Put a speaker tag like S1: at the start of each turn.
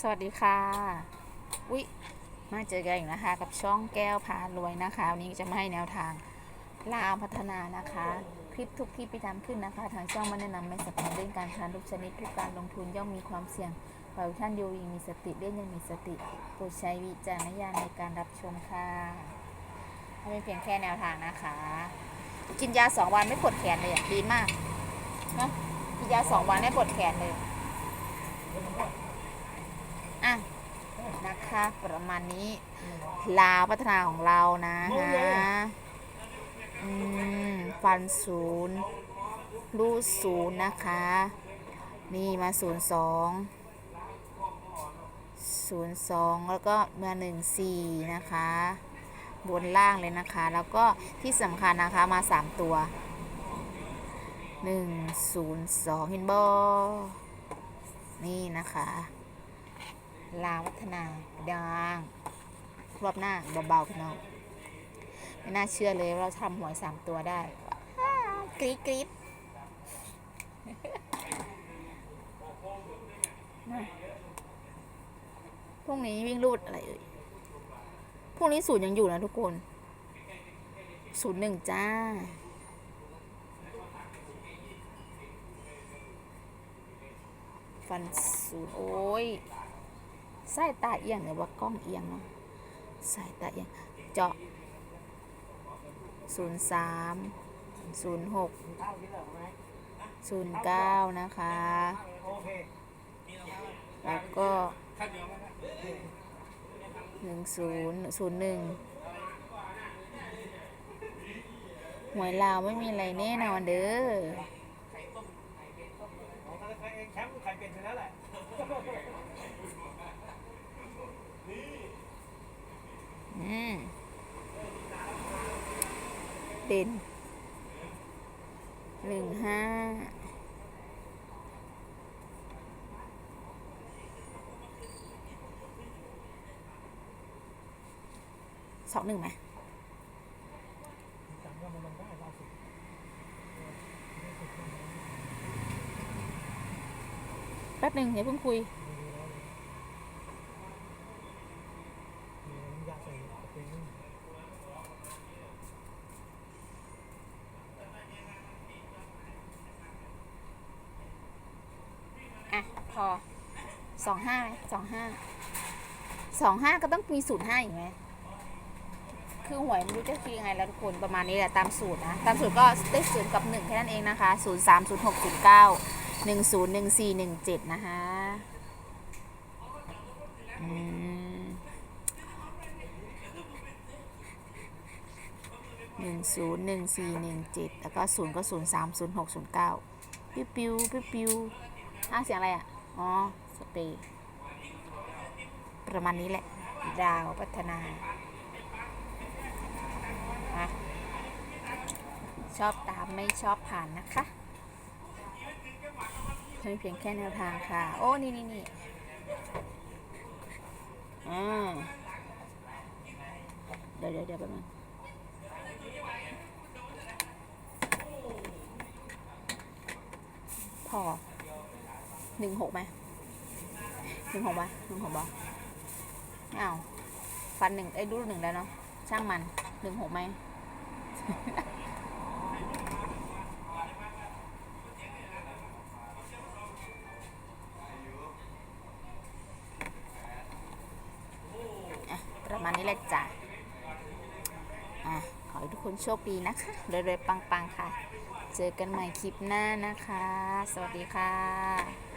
S1: สวัสดีค่ะ อุ๊ย มาเจอกันอีกนะคะ กับช่องแก้วพารวยนะคะ วันนี้จะมาให้แนวทางลาวพัฒนานะคะ คลิปทุกคลิปที่ทำขึ้นนะคะ ทางช่องไม่แนะนำไม่สนับสนุนเล่นการพนันทุกชนิดทุกการลงทุนย่อมมีความเสี่ยงขอให้ท่านดูอย่างมีสติเล่นยังมีสติโปรดใช้วิจารณญาณในการรับชมค่ะให้เป็นเพียงแค่แนวทางนะคะ กินยาสองวันไม่ปวดแขนเลยอะดีมากนะกินยาสองวันไม่ปวดแขนเลย อะนะคะประมาณนี้ลาวพัฒนาของเรานะฮะอืมฟันศูนย์รูดศูนย์นะคะ นี่มาศูนย์สองศูนย์สองแล้วก็มาหนึ่งสี่นะคะ บนล่างเลยนะคะ แล้วก็ที่สำคัญนะคะมาสามตัวหนึ่งศูนย์สองเห็นบอนี่นะคะ ลาวัฒนาดังรอบหน้าเบาๆพี่น้องไม่น่าเชื่อเลยว่าเราทำหวยสามตัวได้กรี๊ดกรี๊ดพรุ่งนี้วิ่งรูดอะไรเอ่ยพรุ่งนี้ศูนย์ยังอยู่นะทุกคนศูนย์หนึ่งจ้า ฟันศูนย์โอ้ย สายตาเอียงหรือว่ากล้องเอียงเนาะสายตาเอียงเจาะศูนย์สามศูนย์หกศูนย์เก้านะคะ แล้วก็หนึ่งศูนย์ศูนย์หนึ่งหวยลาวไม่มีอะไรแน่นอนเด้อ
S2: แชมป์ใคร เด่
S1: นหนึ่งห้าสองหนึ่งไหมแป๊บหนึ่งอย่าเพิ่งคุย
S2: มีน้ำยาใส่กระเป๋ง
S1: อะ พอสองห้าสองห้าสองห้าก็ต้องมีสูตรห้าอีกไหมคือหวยไม่รู้จะคิดยังไงแล้วทุกคนประมาณนี้แหละตามสูตรนะ ตามสูตรก็ได้ศูนย์กับหนึ่งแค่นั้นเองนะคะศูนย์สามศูนย์หกศูนย์เก้าหนึ่งศูนย์หนึ่งสี่หนึ่งเจ็ดนะคะอืมหนึ่งศูนย์หนึ่งสี่หนึ่งเจ็ดแล้วก็ศูนย์ก็ศูนย์สามศูนย์หกศูนย์เก้าปิ้วปิ้วปิ้วปิ้วอ้าเสียงอะไรอะ อ๋อ สเปรย์ประมาณนี้แหละ ดาวพัฒนาชอบตามไม่ชอบผ่านนะคะเพียงเพียงแค่แนวทางค่ะ โอ้ นี่นี่นี่อ่าเดี๋ยวเดี๋ยวเดี๋ยวแป๊บนึงพอ หนึ่งหกไหมหนึ่งหกปะหนึ่งหกปะไม่เอาฟันหนึ่งไอ้ยรูหนึ่งแล้วเนาะช่างมันหนึ่งหกไหมประมาณนี้แหละจ้ะอะขอให้ทุกคนโชคดีนะคะเรื่อยๆปังๆค่ะ เจอกันใหม่คลิปหน้านะคะ สวัสดีค่ะ